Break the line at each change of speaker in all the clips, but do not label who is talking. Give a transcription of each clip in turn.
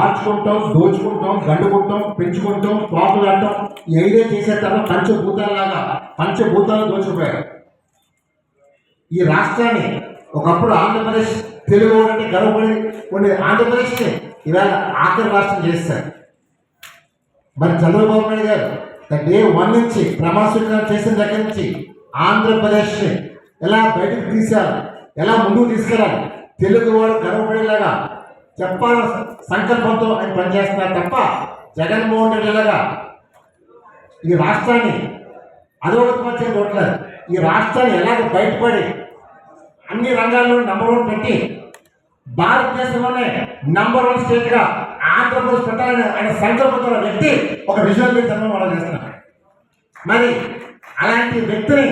మార్చుకుంటాం దోచుకుంటాం గండుకుంటాం పెంచుకుంటాం పాపులాడటం ఏదే చేసేస్తారో తర్వాత పంచభూతాలలాగా పంచభూతాలు దోచుకుపోయారు. ఈ రాష్ట్రాన్ని ఒకప్పుడు ఆంధ్రప్రదేశ్ తెలుగు అంటే గర్వపడి ఉండే ఆంధ్రప్రదేశ్ని ఇవాళ ఆఖరి రాష్ట్రం చేస్తారు మరి చంద్రబాబు నాయుడు గారు ద డే వన్ నుంచి ప్రమాణస్వీకారం చేసిన దగ్గర నుంచి ఆంధ్రప్రదేశ్ ఎలా బయటకు తీశారు ఎలా ముందుకు తీసుకెళ్ళాలి తెలుగు వాడు గర్వపడేలాగా చెప్పాల సంకల్పంతో ఆయన పనిచేస్తున్నారు తప్ప జగన్మోహన్ రెడ్డి లాగా ఈ రాష్ట్రాన్ని అధోగతి చూడలేదు ఈ రాష్ట్రాన్ని ఎలాగ బయటపడి అన్ని రంగాల్లో నంబర్ వన్ పెట్టి భారతదేశంలోనే నంబర్ వన్ స్టేట్గా ఆంధ్రప్రదేశ్ పెట్టాలని ఆయన సంకల్పంతో వ్యక్తి ఒక విజువల్ మీద మనం చేస్తున్నారు మరి అలాంటి వ్యక్తిని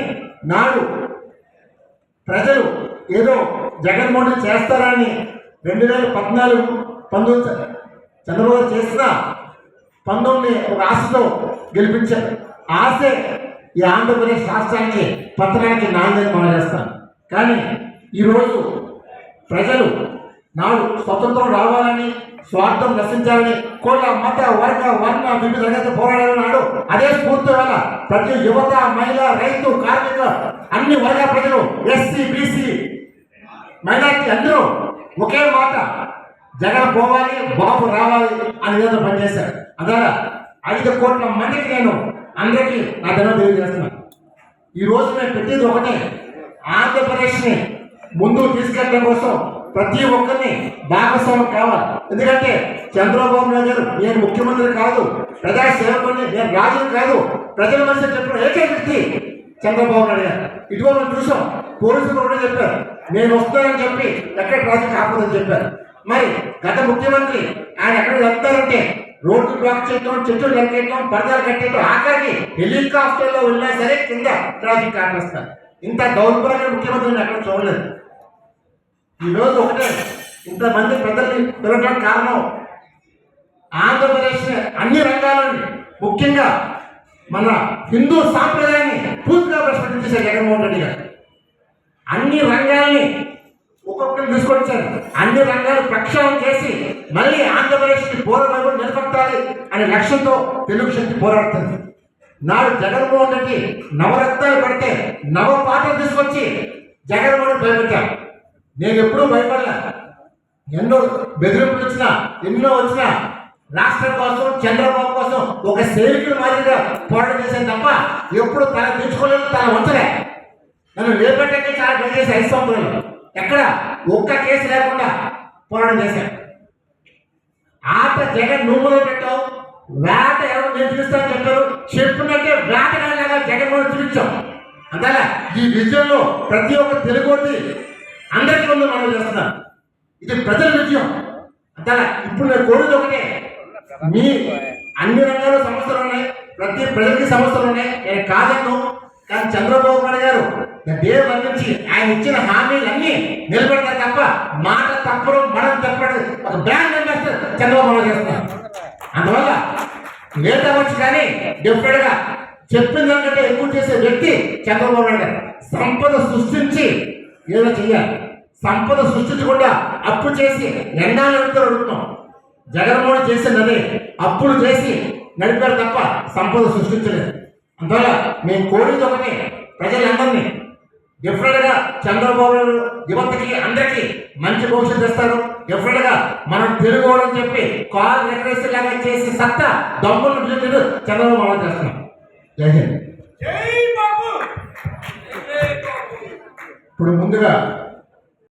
నాడు ప్రజలు ఏదో జగన్మోహన్ చేస్తారని రెండు వేల పద్నాలుగు పంతొమ్మిది చంద్రబాబు చేసిన పంతొమ్మిది ఒక ఆశతో గెలిపించారు. ఆశే ఈ ఆంధ్రప్రదేశ్ రాష్ట్రానికి పత్రానికి నాణ్యత మనం కానీ ఈరోజు ప్రజలు నాడు స్వతంత్రం రావాలని స్వార్థం నశించాలని కుల మత వర్గ వర్ణ వివిధ రకాల పోరాడాలని నాడు అదే స్ఫూర్తి వల్ల ప్రతి యువత మహిళ రైతు కార్మిక అన్ని వర్గ ప్రజలు ఎస్సీ బీసీ మైనార్టీ అందరూ ఒకే మాట జగన్ పోవాలి బాబు రావాలి అని విధంగా పనిచేశారు. అందువల్ల ఐదు కోట్ల మందికి నేను అందరికీ నా ధనం తెలియజేస్తున్నాను. ఈ రోజు నేను పెట్టేది ఒకటే. ఆంధ్రప్రదేశ్ని ముందు తీసుకెళ్ళడం కోసం ప్రతి ఒక్కరిని భాగస్వామి కావాలి. ఎందుకంటే చంద్రబాబు నాయుడు గారు నేను ముఖ్యమంత్రి కాదు ప్రజా సేవకుని నేను రాజుని కాదు ప్రజల మనిషి చెప్పిన ఏకైక వ్యక్తి చంద్రబాబు నాయుడు గారు. ఇటీవల చూసాం పోలీసులు కూడా చెప్పారు. నేను వస్తానని చెప్పి ఎక్కడ ట్రాఫిక్ ఆపదని చెప్పారు. మరి గత ముఖ్యమంత్రి ఆయన ఎక్కడ వెళ్తారంటే రోడ్డు బ్లాక్ చేయడం చెట్లు నరికేయడం పరదాలు కట్టేయటం ఆఖరికి హెలికాప్టర్లో వెళ్ళినా సరే కింద ట్రాఫిక్ ఆపేస్తారు. ఇంత దౌర్భాగ్య ముఖ్యమంత్రి ఎక్కడ చూడలేదు. ఈ రోజు ఒకటే ఇంతమంది పెద్దల్ని పిలవడం కారణం ఆంధ్రప్రదేశ్ అన్ని రంగాలని ముఖ్యంగా మన హిందూ సాంప్రదాయాన్ని పూర్తిగా ప్రశ్నించేశారు జగన్మోహన్ రెడ్డి గారు. అన్ని రంగాల్ని ఒక్కొక్కరిని తీసుకొచ్చారు. అన్ని రంగాలు ప్రక్షాళన చేసి మళ్ళీ ఆంధ్రప్రదేశ్కి పోరాటం నిలబెట్టాలి అనే లక్ష్యంతో తెలుగు శక్తి పోరాడుతుంది. నాడు జగన్మోహన్ రెడ్డి నవరత్నాలు పెడితే నవ పాటలు తీసుకొచ్చి జగన్మోహన్ భయపెట్టారు నేను ఎప్పుడూ భయపడలే. ఎన్నో బెదిరింపులు వచ్చినా ఎన్నో వచ్చినా రాష్ట్రం కోసం చంద్రబాబు కోసం ఒక సేవికుడు మాదిరిగా పోరాటం చేశాను తప్ప ఎప్పుడు తన తెచ్చుకోలేదు తన వంచలే. నన్ను లేపట్టకే చాలా ట్రై చేసి ఐదు సంవత్సరాలు. ఎక్కడ? ఒక్క కేసు లేకుండా పోరాటం చేశాడు ఆట జగన్ నువ్వులో పెట్టావు. వేట ఎవరు నేను చెప్పారు. చెప్పినట్టే వేటగాళ్ళగా కూడా చూపించాం. అందువల్ల ఈ విజయంలో ప్రతి ఒక్క తెలుగుడి అందరికీ ముందు మనం చేస్తున్నాం. ఇది ప్రజల విజయం. అందువల్ల ఇప్పుడు నేను కోరేది ఒకటే. మీ అన్ని రంగాల్లో సమస్యలు ఉన్నాయి. ప్రతి ప్రజలకి సమస్యలు ఉన్నాయి. నేను కాదన్ను. కానీ చంద్రబాబు నాయుడు గారు డే వన్ నుంచి ఆయన ఇచ్చిన హామీలన్నీ నిలబెడతారు తప్ప మాట తప్పడం మనం తప్పడం ఒక బ్రాండ్ అంబాసిడర్ చంద్రబాబు నాయుడు చేస్తున్నారు. అందువల్ల లేట్ అవ్వచ్చు కానీ డెఫినెట్గా చెప్పిన దానికంటే ఎక్కువ చేసే వ్యక్తి చంద్రబాబు నాయుడు గారు. సంపద సృష్టించి ఏదో చెయ్యాలి. సంపద సృష్టించకుండా అప్పు చేసి ఎండాలంతా అడుగుతున్నాం. జగన్మోహన్ చేసింది అప్పులు చేసి నడిపారు తప్ప సంపద సృష్టించలేదు. అందువల్ల మేము కోరేది ఒకటే ప్రజలందరినీ డెఫినెట్గా చంద్రబాబు యువతకి అందరికీ మంచి భవిష్యత్తు ఇస్తారు. డెఫినెట్గా మనం తెలుగు అని చెప్పి కాల్ రెగ్రెస్ లాగా చేసి సత్తా దమ్ములు విజయుడు చంద్రబాబు చేస్తున్నాం. జై హింద్. ఇప్పుడు ముందుగా